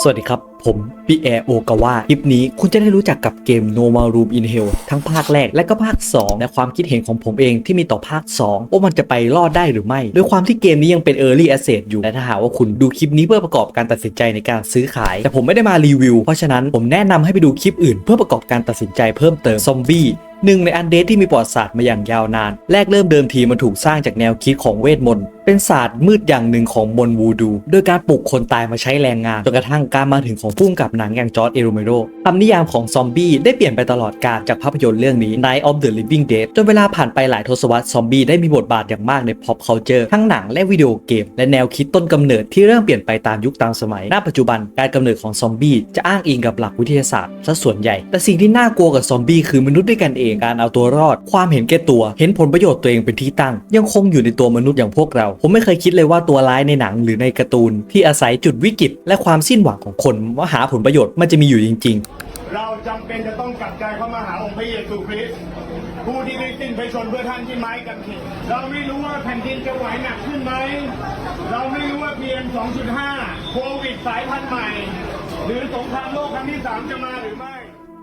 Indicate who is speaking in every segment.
Speaker 1: สวัสดีครับ ผมพี่แอร์โอกาวาคลิปนี้คุณจะได้รู้จักกับเกม No More Room in Hell ทั้งภาคแรกและก็ภาค 2 และความคิดเห็นของผมเองที่มีต่อภาค 2 ว่ามันจะไปรอดได้หรือไม่ด้วยความที่เกมนี้ยังเป็น Early Access อยู่ และถ้าหากว่าคุณดูคลิปนี้เพื่อประกอบการตัดสินใจในการซื้อขาย แต่ผมไม่ได้มารีวิว เพราะฉะนั้นผมแนะนำให้ไปดูคลิปอื่น เพื่อประกอบการตัดสินใจเพิ่มเติมซอมบี้หนึ่งในอันเดทที่มีประวัติศาสตร์มาอย่างยาวนาน แรกเริ่มเดิมทีมันถูกสร้างจากแนวคิดของเวทมนต์เป็นศาสตร์มืดอย่างหนึ่งของมนวูดู โดยการปลุกคนตายมาใช้แรงงานจนกระทั่งการมาถึงของผู้กำกับหนังอย่างจอร์ดเอโรเมโรคำนิยามของซอมบี้ได้เปลี่ยนไปตลอดกาลจากภาพยนตร์เรื่องนี้ Night of the Living Dead จนเวลาผ่านไปหลายทศวรรษซอมบี้ได้มีบทบาทอย่างมากใน pop culture ทั้งหนังและวิดีโอเกม และแนวคิดต้นกำเนิดที่เริ่มเปลี่ยนไปตามยุคตามสมัยณปัจจุบันการกำเนิดของซอมบี้จะอ้างอิงกับหลักวิทยาศาสตร์ซะส่วนใหญ่ แต่สิ่งที่น่ากลัวกับซอมบี้คือมนุษย์ด้วยกันเองการเอาตัวรอด ความเห็นแก่ตัว เห็นผลประโยชน์ตัวเองเป็นที่ตั้ง ยังคงอยู่ในตัวมนุษย์อย่างพวกเราผมไม่เคยคิดเลยว่าตัวร้ายในหนังหรือในการ์ตูน ที่อาศัยจุดวิกฤต และความสิ้นหวังของคนว่าหาผลประโยชน์มันจะมีอยู่จริง ๆ
Speaker 2: เราจำเป็นจะต้องกลับใจเข้ามาหาองค์พระเยซูคริสต์ผู้ที่ได้สิ้นพระชนม์เพื่อท่านที่ไม้กางเขนเราไม่รู้ว่าแผ่นดินจะไหวหนักขึ้นไหมเราไม่รู้ว่า PM 2.5โควิดสายพันธุ์ใหม่ หรือสงครามโลกครั้งที่3จะมาหรือไม่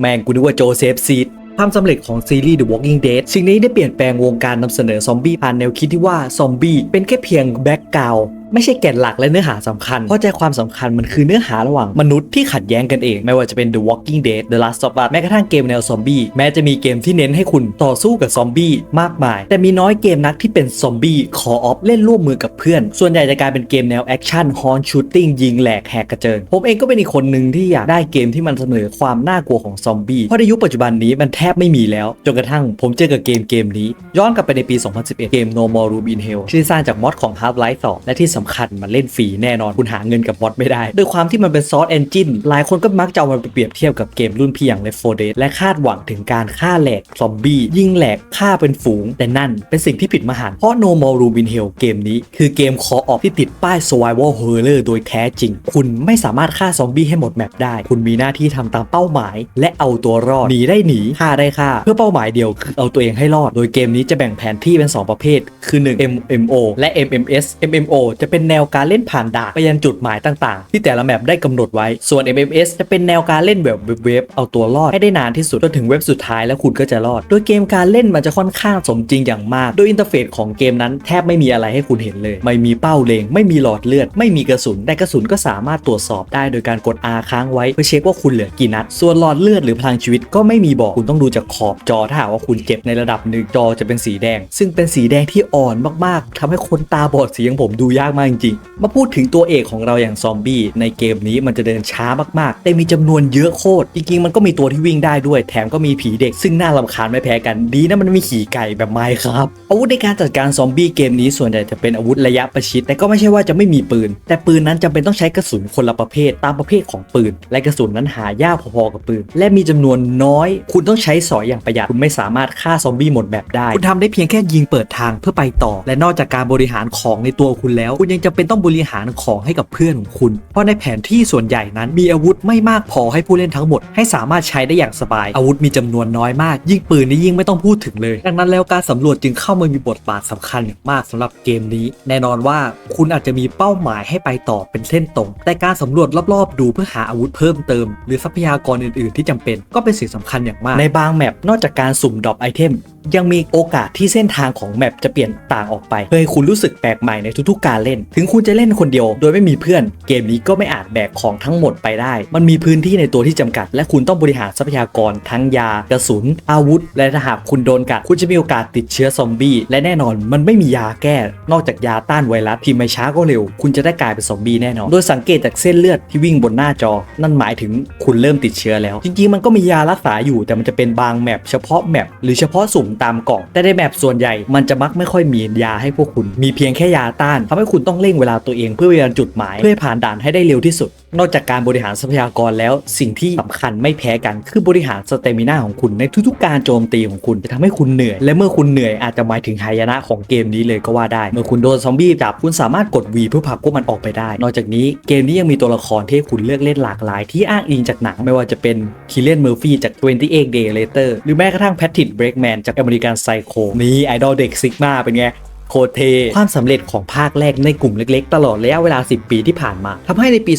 Speaker 1: แม่งกูนึกว่าโจเซฟซีด ความสำเร็จของซีรีส์ The Walking Dead สิ่งนี้ได้เปลี่ยนแปลงวงการนำเสนอซอมบี้ผ่านแนวคิดที่ว่าซอมบี้เป็นแค่เพียงแบ็กกราว ไม่ใช่แก่นหลักและเนื้อหาสำคัญ เพราะใจความสำคัญมันคือเนื้อหาระหว่างมนุษย์ที่ขัดแย้งกันเอง ไม่ว่าจะเป็น The Walking Dead The Last of Us แม้กระทั่งเกมแนวซอมบี้แม้จะมีเกมที่เน้นให้คุณต่อสู้กับซอมบี้มากมาย แต่มีน้อยเกมนักที่เป็นซอมบี้คอออฟเล่นร่วมมือกับเพื่อน ส่วนใหญ่จะกลายเป็นเกมแนวแอคชั่นฮอนชูตติ้งยิงแหลกแหกกระเจิงผมเองก็เป็นอีกคนหนึ่งที่อยากได้เกมที่มันเสนอความน่ากลัวของซอมบี้เพราะในยุคปัจจุบันนี้มันแทบไม่มีแล้วจนกระทั่งผมเจอกับเกมเกมนี้ ย้อนกลับไปในปี 2011 เกม No More Room in Hell ที่สร้างจากมอดของ Half-Life 2และที่สำคัญมันเล่นฟรีแน่นอนคุณหาเงินกับมอดไม่ได้ด้วยความที่มันเป็นซอสเอนจินหลายคนก็มักจะเอามันไปเปรียบเทียบกับเกมรุ่นพี่อย่าง Left 4 Dead และคาดหวังถึงการฆ่าแหลกซอมบี้ยิงแหลกฆ่าเป็นฝูง แต่นั่นเป็นสิ่งที่ผิดมหันต์เพราะ No More Room in Hell เกมนี้ คือเกมคอออกที่ติดป้าย Survival Horror โดยแท้จริง คุณไม่สามารถฆ่าซอมบี้ให้หมดแมปได้ คุณมีหน้าที่ทำตามเป้าหมาย และเอาตัวรอดหนีได้หนีฆ่าได้ฆ่า เพื่อเป้าหมายเดียวคือเอาตัวเองให้รอด โดยเกมนี้จะแบ่งแผนที่เป็น 2 ประเภท คือ 1 MMO และ MMS MMO จะเป็นแนวการเล่นผ่านด่านไปยันจุดหมายต่างๆ ที่แต่ละแมปได้กำหนดไว้ ส่วน MMS จะเป็นแนวการเล่นแบบเว็บๆเอาตัวรอดให้ได้นานที่สุดจนถึงเว็บสุดท้ายแล้วคุณก็จะรอด โดยเกมการเล่นมันจะค่อนข้างสมจริงอย่างมาก โดยอินเทอร์เฟซของเกมนั้นแทบไม่มีอะไรให้คุณเห็นเลย ไม่มีเป้าเลงไม่มีหลอดเลือด ไม่มีกระสุนแต่กระสุนก็สามารถตรวจสอบได้โดยการกด R ค้างไว้เพื่อเช็คว่าคุณเหลือกี่นัด ส่วนหลอดเลือดหรือพลังชีวิตก็ไม่มีบอกคุณต้องดูจากขอบจอถ้าหากว่าคุณเจ็บในระดับหนึ่งจอจะเป็นสีแดง ซึ่งเป็นสีแดงที่อ่อนมากๆทำให้คนตาบอดสีอย่างผมดูยากมากจริงๆ มาพูดถึงตัวเอกของเราอย่างซอมบี้ในเกมนี้มันจะเดินช้ามากๆ แต่มีจำนวนเยอะโคตร จริงๆ มันก็มีตัวที่วิ่งได้ด้วย แถมก็มีผีเด็กซึ่งน่ารำคาญไม่แพ้กัน ดีนะมันมีขี่ไก่แบบไม้ครับ อาวุธในการจัดการซอมบี้เกมนี้ส่วนใหญ่จะเป็นอาวุธระยะประชิด แต่ก็ไม่ใช่ว่าจะไม่มีปืน แต่ปืนนั้นจำเป็นต้องใช้กระสุนคนละประเภทตามประเภทของปืน และกระสุนนั้นหายากพอๆกับปืน และมีจำนวนน้อย คุณต้องใช้สอยอย่างประหยัด คุณไม่สามารถฆ่าซอมบี้หมดแบบได้ คุณทำได้เพียงแค่ยิงเปิดทางเพื่อไปต่อ และนอกจากการบริหารของในตัวคุณแล้วคุณยังจำเป็นต้องบริหารของให้กับเพื่อนของคุณ เพราะในแผนที่ส่วนใหญ่นั้นมีอาวุธไม่มากพอให้ผู้เล่นทั้งหมด ให้สามารถใช้ได้อย่างสบาย อาวุธมีจำนวนน้อยมาก ยิ่งปืนนี่ยิ่งไม่ต้องพูดถึงเลย ดังนั้นแล้วการสำรวจจึงเข้ามามีบทบาทสำคัญอย่างมากสำหรับเกมนี้ แน่นอนว่าคุณอาจจะมีเป้าหมายให้ไปต่อเป็นเส้นตรง แต่การสำรวจรอบๆ ดูเพื่อหาอาวุธเพิ่มเติม หรือทรัพยากรอื่นๆ ที่จำเป็นก็เป็นสิ่งสำคัญอย่างมาก ในบางแมปนอกจากการสุ่มดรอปไอเทมยังมีโอกาสที่เส้นทางของแมปจะเปลี่ยนต่างออกไปเพื่อให้คุณรู้สึกแปลกใหม่ในทุกๆการเล่นถึงคุณจะเล่นคนเดียว โดยไม่มีเพื่อน เกมนี้ก็ไม่อาจแบกของทั้งหมดไปได้ มันมีพื้นที่ในตัวที่จำกัด และคุณต้องบริหารทรัพยากรทั้งยา กระสุน อาวุธ และถ้าหากคุณโดนกัด คุณจะมีโอกาสติดเชื้อซอมบี้และแน่นอนมันไม่มียาแก้ นอกจากยาต้านไวรัสที่ไม่ช้าก็เร็ว คุณจะได้กลายเป็นซอมบี้แน่นอน โดยสังเกตจากเส้นเลือดที่วิ่งบนหน้าจอ นั่นหมายถึงคุณเริ่มติดเชื้อแล้ว จริงๆ มันก็มียารักษาอยู่ แต่มันจะเป็นบางแมปเฉพาะแมปหรือเฉพาะสุ่มตามกล่อง แต่ในแมปส่วนใหญ่ มันจะมักไม่ค่อยมียาให้พวกคุณ มีเพียงแค่ยาต้านทำให้คุณต้องเร่งเวลาตัวเองเพื่อไปยังจุดหมาย เพื่อผ่านด่านให้ได้เร็วที่สุด นอกจากการบริหารทรัพยากรแล้ว สิ่งที่สำคัญไม่แพ้กันคือบริหารสเตมินาของคุณในทุกๆ การโจมตีของคุณจะทำให้คุณเหนื่อย และเมื่อคุณเหนื่อยอาจจะหมายถึงหายนะของเกมนี้เลยก็ว่าได้ เมื่อคุณโดนซอมบี้จับคุณสามารถกด V เพื่อผลักพวกมันออกไปได้ นอกจากนี้เกมนี้ยังมีตัวละครที่คุณเลือกเล่นหลากหลาย ที่อ้างอิงจากหนังไม่ว่าจะเป็นคิเลนเมอร์ฟี่จาก 28 Day Later หรือแม้กระทั่งแพทริกเบรกแมนจากอเมริกันไซโคนี่ไอดอลเด็กซิกมาเป็นไง โคตรเท ความสำเร็จของภาคแรกในกลุ่มเล็กๆ ตลอดระยะเวลา 10 ปีที่ผ่านมาทำให้ในปี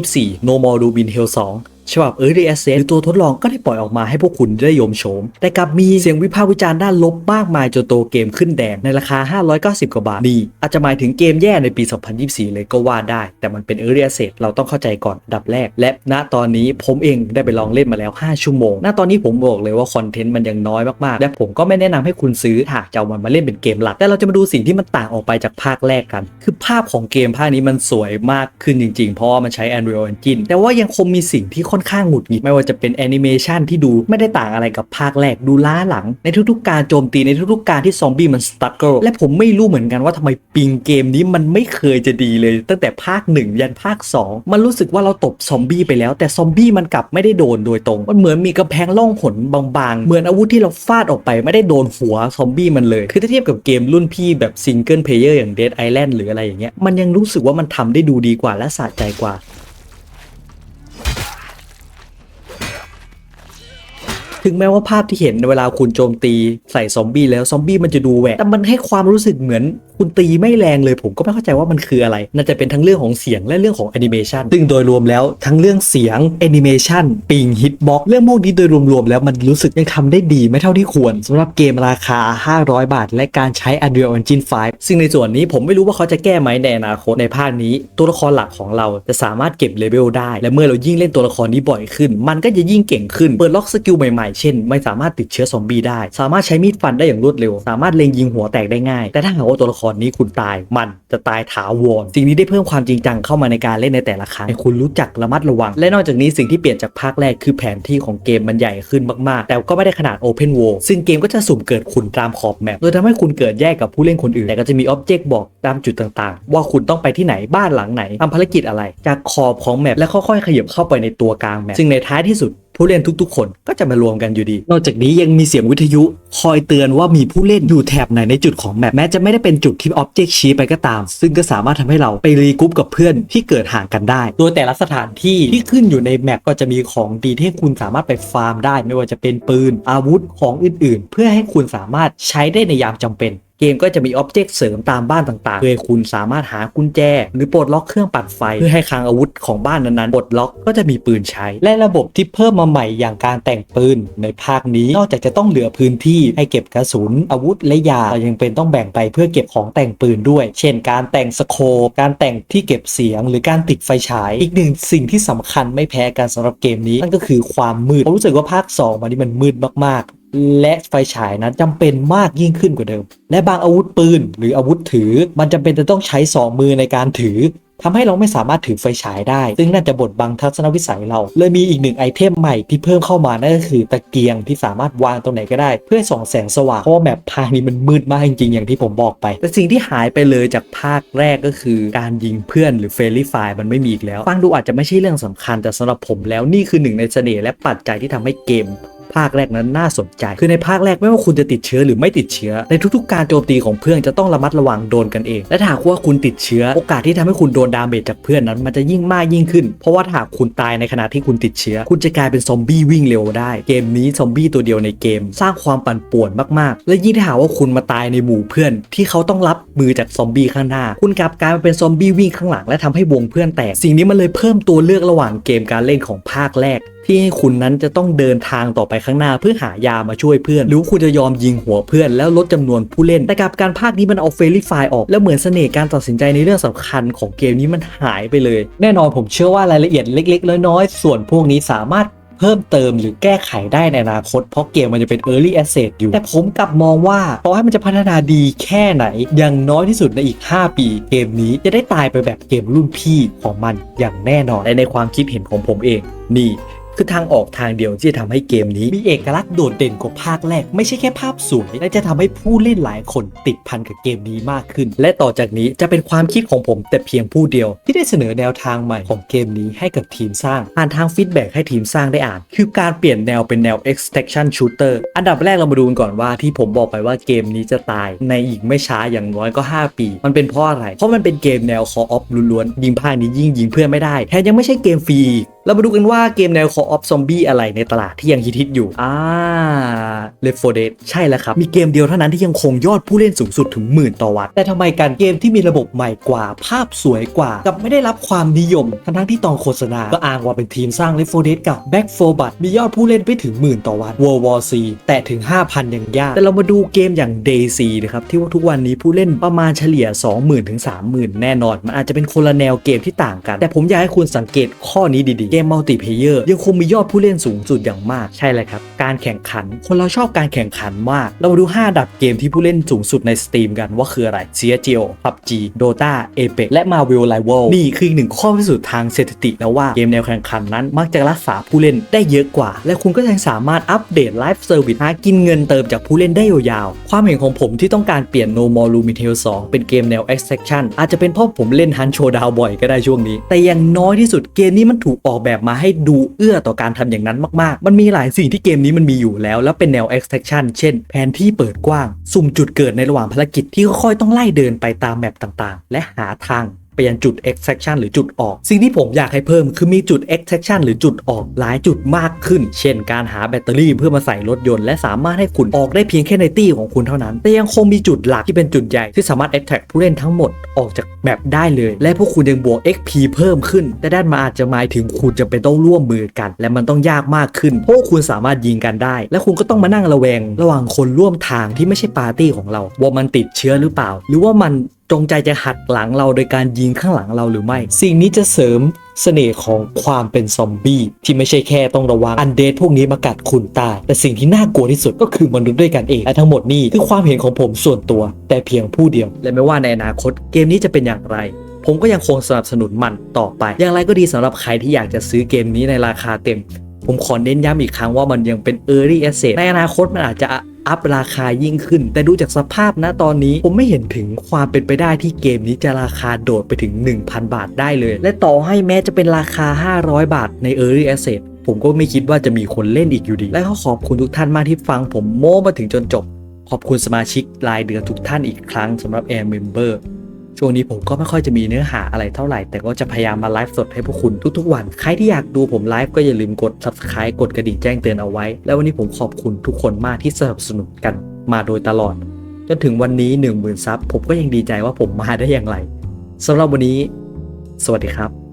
Speaker 1: 2024 No More Rubin Hill 2 ฉบับ Early Access หรือตัวทดลองก็ได้ปล่อยออกมาให้พวกคุณได้ยมโฉม แต่กลับมีเสียงวิพากษ์วิจารณ์ด้านลบมากมายจนตัวเกมขึ้นแดงในราคา 590 กว่าบาทนี่อาจจะหมายถึงเกมแย่ในปี 2024 เลยก็ว่าได้ แต่มันเป็น Early Access เราต้องเข้าใจก่อนดับแรก และณตอนนี้ผมเองได้ไปลองเล่นมาแล้ว 5 ชั่วโมง ณตอนนี้ผมบอกเลยว่าคอนเทนต์มันยังน้อยมากๆ และผมก็ไม่แนะนำให้คุณซื้อหากจะเอามันมาเล่นเป็นเกมหลัก แต่เราจะมาดูสิ่งที่มันต่างออกไปจากภาคแรกกัน คือภาพของเกมภาคนี้มันสวยมากขึ้นจริงๆ เพราะว่ามันใช้ Unreal Engine แต่ว่ายังคงมีสิ่งที่ค่อนข้างหงุดหงิดไม่ว่าจะเป็นแอนิเมชันที่ดูไม่ได้ต่างอะไรกับภาคแรกดูล้าหลัง ในทุกๆ การโจมตีในทุกๆ การที่ซอมบี้มันสตั๊กเกิลและผมไม่รู้เหมือนกันว่าทำไมปิงเกมนี้มันไม่เคยจะดีเลย ตั้งแต่ภาค 1 ยันภาค 2 มันรู้สึกว่าเราตบซอมบี้ไปแล้ว แต่ซอมบี้มันกลับไม่ได้โดนโดยตรง มันเหมือนมีกำแพงล่องหนบางๆ เหมือนอาวุธที่เราฟาดออกไปไม่ได้โดนหัวซอมบี้มันเลย คือถ้าเทียบกับเกมรุ่นพี่แบบซิงเกิลเพลเยอร์อย่าง Dead Island หรืออะไรอย่างเงี้ยมันยังรู้สึกว่ามันทำได้ดูดีกว่าและสะใจกว่า ถึงแม้ว่าภาพที่เห็นเวลาคุณโจมตีใส่ซอมบี้แล้วซอมบี้มันจะดูแหวกแต่มันให้ความรู้สึกเหมือนคุณตีไม่แรงเลยผมก็ไม่เข้าใจว่ามันคืออะไร น่าจะเป็นทั้งเรื่องของเสียงและเรื่องของแอนิเมชันซึ่งโดยรวมแล้วทั้งเรื่องเสียงแอนิเมชันปิงฮิตบ็อกเรื่องพวกนี้โดยรวมๆแล้วมันรู้สึกยังทำได้ดีไม่เท่าที่ควรสำหรับเกมราคา 500 บาท และการใช้ Unreal Engine 5 ซึ่งในส่วนนี้ผมไม่รู้ว่าเขาจะแก้ไหมในอนาคตในภาคนี้ ตัวละครหลักของเราจะสามารถเก็บเลเวลได้ และเมื่อเรายิ่งเล่นตัวละครนี้บ่อยขึ้น มันก็จะยิ่งเก่งขึ้นเปิดล็อกสกิลใหม่ๆเช่น ไม่สามารถติดเชื้อซอมบี้ได้ สามารถใช้มีดฟันได้อย่างรวดเร็ว สามารถเล็งยิงหัวแตกได้ง่าย แต่ถ้าหากว่าตัวละครนี้คุณตาย มันจะตายถาวร สิ่งนี้ได้เพิ่มความจริงจังเข้ามาในการเล่นในแต่ละครั้งให้คุณรู้จักระมัดระวัง และนอกจากนี้สิ่งที่เปลี่ยนจากภาคแรกคือแผนที่ของเกมมันใหญ่ขึ้นมากๆ แต่ก็ไม่ได้ขนาด Open World ซึ่งเกมก็จะสุ่มเกิดขุนตามขอบแมปโดยทำให้คุณเกิดแยกกับผู้เล่นคนอื่นแต่ก็จะมีอ็อบเจกต์บอกตามจุดต่างๆ ว่าคุณต้องไปที่ไหนบ้านหลังไหนทำภารกิจอะไร จากขอบของแมปและค่อยๆขยับเข้าไปในตัวกลางแมปซึ่งในท้ายที่สุด ผู้เล่นทุกๆ คนก็จะมารวมกันอยู่ดี นอกจากนี้ยังมีเสียงวิทยุ คอยเตือนว่ามีผู้เล่นอยู่แถบไหนในจุดของแมปแม้จะไม่ได้เป็นจุดที่อ็อบเจกต์ชี้ไปก็ตาม ซึ่งก็สามารถทำให้เราไปรีกรุ๊ปกับเพื่อนที่เกิดห่างกันได้ โดยแต่ละสถานที่ที่ขึ้นอยู่ในแมปก็จะมีของดีที่คุณสามารถไปฟาร์มได้ ไม่ว่าจะเป็นปืน อาวุธของอื่นๆ เพื่อให้คุณสามารถใช้ได้ในยามจำเป็น มก็จะมีอ็อบเจกต์เสริมตามบ้านต่างๆเพื่อคุณสามารถหากุญแจ หรือปลดล็อกเครื่องปั่นไฟ เพื่อให้คลังอาวุธของบ้านนั้นๆปลดล็อกก็จะมีปืนใช้ และระบบที่เพิ่มมาใหม่อย่างการแต่งปืนในภาคนี้นอกจากจะต้องเหลือพื้นที่ให้เก็บกระสุนอาวุธและยาเรายังเป็นต้องแบ่งไปเพื่อเก็บของแต่งปืนด้วย เช่น การแต่งสโคปการแต่งที่เก็บเสียง หรือการติดไฟฉาย อีกหนึ่งสิ่งที่สำคัญไม่แพ้กันสำหรับเกมนี้นั่นก็คือความมืดผมรู้สึกว่าภาค2มันนี้มันมืดมากๆ และไฟฉายนั้นจำเป็นมากยิ่งขึ้นกว่าเดิม และบางอาวุธปืนหรืออาวุธถือ มันจำเป็นจะต้องใช้สองมือในการถือทำให้เราไม่สามารถถือไฟฉายได้ ซึ่งน่าจะบดบังทัศนวิสัยเรา เลยมีอีกหนึ่งไอเทมใหม่ที่เพิ่มเข้ามา นั่นก็คือตะเกียงที่สามารถวางตรงไหนก็ได้ เพื่อส่องแสงสว่าง เพราะแมปภาคนี้มันมืดมากจริงๆ อย่างที่ผมบอกไป แต่สิ่งที่หายไปเลยจากภาคแรกก็คือการยิงเพื่อนหรือเฟรนลี่ไฟมันไม่มีอีกแล้ว ฟังดูอาจจะไม่ใช่เรื่องสำคัญแต่สำหรับผมแล้วนี่คือหนึ่งในเสน่ห์และปัจจัยที่ทำให้เกม ภาคแรกนั้นน่าสนใจ คือในภาคแรกไม่ว่าคุณจะติดเชื้อหรือไม่ติดเชื้อ ในทุกๆ การโจมตีของเพื่อนจะต้องระมัดระวังโดนกันเอง และถ้าหากว่าคุณติดเชื้อ โอกาสที่ทำให้คุณโดนดาเมจจากเพื่อนนั้น มันจะยิ่งมากยิ่งขึ้น เพราะว่าถ้าหากคุณตายในขณะที่คุณติดเชื้อ คุณจะกลายเป็นซอมบี้วิ่งเร็วได้ เกมนี้ซอมบี้ตัวเดียวในเกม สร้างความปั่นป่วนมากๆ และยิ่งถ้าหากว่าคุณมาตายในหมู่เพื่อน ที่เขาต้องรับมือจากซอมบี้ข้างหน้า คุณกลับกลายมาเป็นซอมบี้วิ่งข้างหลังและทำให้วงเพื่อนแตก สิ่งนี้มันเลยเพิ่มตัวเลือกระหว่างเกมการเล่นของภาคแรก ที่ให้คุณนั้นจะต้องเดินทางต่อไปข้างหน้าเพื่อหายามาช่วยเพื่อน หรือคุณจะยอมยิงหัวเพื่อน แล้วลดจำนวนผู้เล่น แต่กับการภาคนี้มันเอาเฟรลี่ไฟออกแล้วเหมือนเสน่ห์การตัดสินใจในเรื่องสำคัญของเกมนี้มันหายไปเลย แน่นอนผมเชื่อว่ารายละเอียดเล็ก ๆ น้อยๆส่วนพวกนี้สามารถเพิ่มเติมหรือแก้ไขได้ในอนาคต เพราะเกมมันจะเป็น Early Access อยู่ แต่ผมกลับมองว่าต่อให้มันจะพัฒนาดีแค่ไหน อย่างน้อยที่สุดในอีก 5 ปี เกมนี้จะได้ตายไปแบบเกมรุ่นพี่ของมันอย่างแน่นอนและในความคิดเห็นของผมเอง นี่ คือทางออกทางเดียวที่จะทำให้เกมนี้ มีเอกลักษณ์โดดเด่นกว่าภาคแรก ไม่ใช่แค่ภาพสวย และจะทำให้ผู้เล่นหลายคนติดพันกับเกมนี้มากขึ้น และต่อจากนี้จะเป็นความคิดของผมแต่เพียงผู้เดียว ที่ได้เสนอแนวทางใหม่ของเกมนี้ให้กับทีมสร้างผ่านทางฟีดแบ็กให้ทีมสร้างได้อ่าน คือการเปลี่ยนแนวเป็นแนว extraction shooter อันดับแรกเรามาดูกันก่อนว่าที่ผมบอกไปว่าเกมนี้จะตายในอีกไม่ช้าอย่างน้อยก็ 5 ปี มันเป็นเพราะอะไรเพราะมันเป็นเกมแนว call of ล้วนๆยิงภาคนี้ยิ่งยิงเพื่อนไม่ได้แถมยังไม่ใช่เกมฟรีอีก เรามาดูกันว่าเกมแนว Call of Zombie อะไรในตลาดที่ยังฮิตๆอยู่ อ่า Left 4 Dead ใช่แล้วครับ มีเกมเดียวเท่านั้นที่ยังคงยอดผู้เล่นสูงสุดถึงหมื่นต่อวัน แต่ทำไมการเกมที่มีระบบใหม่กว่า ภาพสวยกว่า กับไม่ได้รับความนิยม ทั้งๆที่ตอนโฆษณา ก็อ้างว่าเป็นทีมสร้าง Left 4 Dead กับ Back 4 Blood มียอดผู้เล่นไปถึงหมื่นต่อวัน World War C แต่ถึง 5,000 ยังยาก แต่เรามาดูเกมอย่าง DayZ นะครับที่ว่าทุกวันนี้ผู้เล่นประมาณเฉลี่ย 20,000ถึง30,000 แน่นอน มันอาจจะเป็นคนละแนวเกมที่ต่างกัน แต่ผมอยากให้คุณสังเกตข้อนี้ดีๆเกมมัลติเพเยอร์ยังคงมียอดผู้เล่นสูงสุดอย่างมาก ใช่เลยครับ การแข่งขัน คนเราชอบการแข่งขันมาก เรามาดู5อันดับเกมที่ผู้เล่นสูงสุดใน Steam กันว่าคืออะไร CSGO PUBG Dota Apex และ Marvel Rival นี่คืออีกหนึ่งข้อพิสูจน์ทางสถิติแล้วว่าเกมแนวแข่งขันนั้น มักจะรักษาผู้เล่นได้เยอะกว่า และคุณก็ยังสามารถอัปเดตไลฟ์เซอร์วิสหากินเงินเติมจากผู้เล่นได้ยาวๆ ความเห็นของผมที่ต้องการเปลี่ยน No More Lumitel 2 เป็นเกมแนว Extraction อาจจะเป็นเพราะผมเล่นฮันโชดาวบ่อยก็ได้ช่วงนี้ แต่อย่างน้อยที่สุดเกมนี้มันถูกออกแบบมาให้ดูเอื้อต่อการทำอย่างนั้นมากๆ มันมีหลายสิ่งที่เกมนี้มันมีอยู่แล้ว แล้วเป็นแนว Extraction เช่น แผนที่เปิดกว้าง สุ่มจุดเกิดในระหว่างภารกิจที่ค่อยๆต้องไล่เดินไปตามแมปต่างๆ และหาทาง ไปยังจุด extraction หรือจุดออก สิ่งที่ผมอยากให้เพิ่มคือมีจุด extraction หรือจุดออกหลายจุดมากขึ้น เช่นการหาแบตเตอรี่เพื่อมาใส่รถยนต์และสามารถให้คุณออกได้เพียงแค่ในตี้ของคุณเท่านั้น แต่ยังคงมีจุดหลักที่เป็นจุดใหญ่ที่สามารถ attract ผู้เล่นทั้งหมดออกจากแมปได้เลย และพวกคุณยังบวก XP เพิ่มขึ้น แต่ด้านมาอาจจะหมายถึงคุณจะเป็นต้องร่วมมือกัน และมันต้องยากมากขึ้น เพราะคุณสามารถยิงกันได้ และคุณก็ต้องมานั่งระแวง ระหว่างคนร่วมทางที่ไม่ใช่ปาร์ตี้ของเราว่ามันติดเชื้อหรือเปล่า หรือว่ามัน งใจจะหักหลังเราโดยการยิงข้างหลังเราหรือไม่ สิ่งนี้จะเสริมเสน่ห์ของความเป็นซอมบี้ที่ไม่ใช่แค่ต้องระวังอันเดดพวกนี้มากัดคุณตาย แต่สิ่งที่น่ากลัวที่สุดก็คือมนุษย์ด้วยกันเอง และทั้งหมดนี้คือความเห็นของผมส่วนตัว แต่เพียงผู้เดียว และไม่ว่าในอนาคตเกมนี้จะเป็นอย่างไร ผมก็ยังคงสนับสนุนมันต่อไป อย่างไรก็ดีสำหรับใครที่อยากจะซื้อเกมนี้ในราคาเต็ม ผมขอเน้นย้ำอีกครั้งว่ามันยังเป็น Early Access ในอนาคตมันอาจจะ อัพราคายิ่งขึ้น แต่ดูจากสภาพนะตอนนี้ผมไม่เห็นถึงความเป็นไปได้ที่เกมนี้จะราคาโดดไปถึง 1,000 บาทได้เลย และต่อให้แม้จะเป็นราคา 500 บาทใน Early Asset ผมก็ไม่คิดว่าจะมีคนเล่นอีกอยู่ดี และก็ขอบคุณทุกท่านมากที่ฟังผมโม้มาถึงจนจบ ขอบคุณสมาชิกรายเดือนทุกท่านอีกครั้งสำหรับ Air Member ช่วงนี้ผมก็ไม่ค่อยจะมีเนื้อหาอะไรเท่าไหร่ แต่ก็จะพยายามมาไลฟ์สดให้พวกคุณทุกๆวัน ใครที่อยากดูผมไลฟ์ก็อย่าลืมกด subscribe กดกระดิ่งแจ้งเตือนเอาไว้ แล้ววันนี้ผมขอบคุณทุกคนมากที่สนับสนุนกันมาโดยตลอด จนถึงวันนี้ 10,000ซับผมก็ยังดีใจว่าผมมาได้อย่างไรสำหรับวันนี้ สวัสดีครับ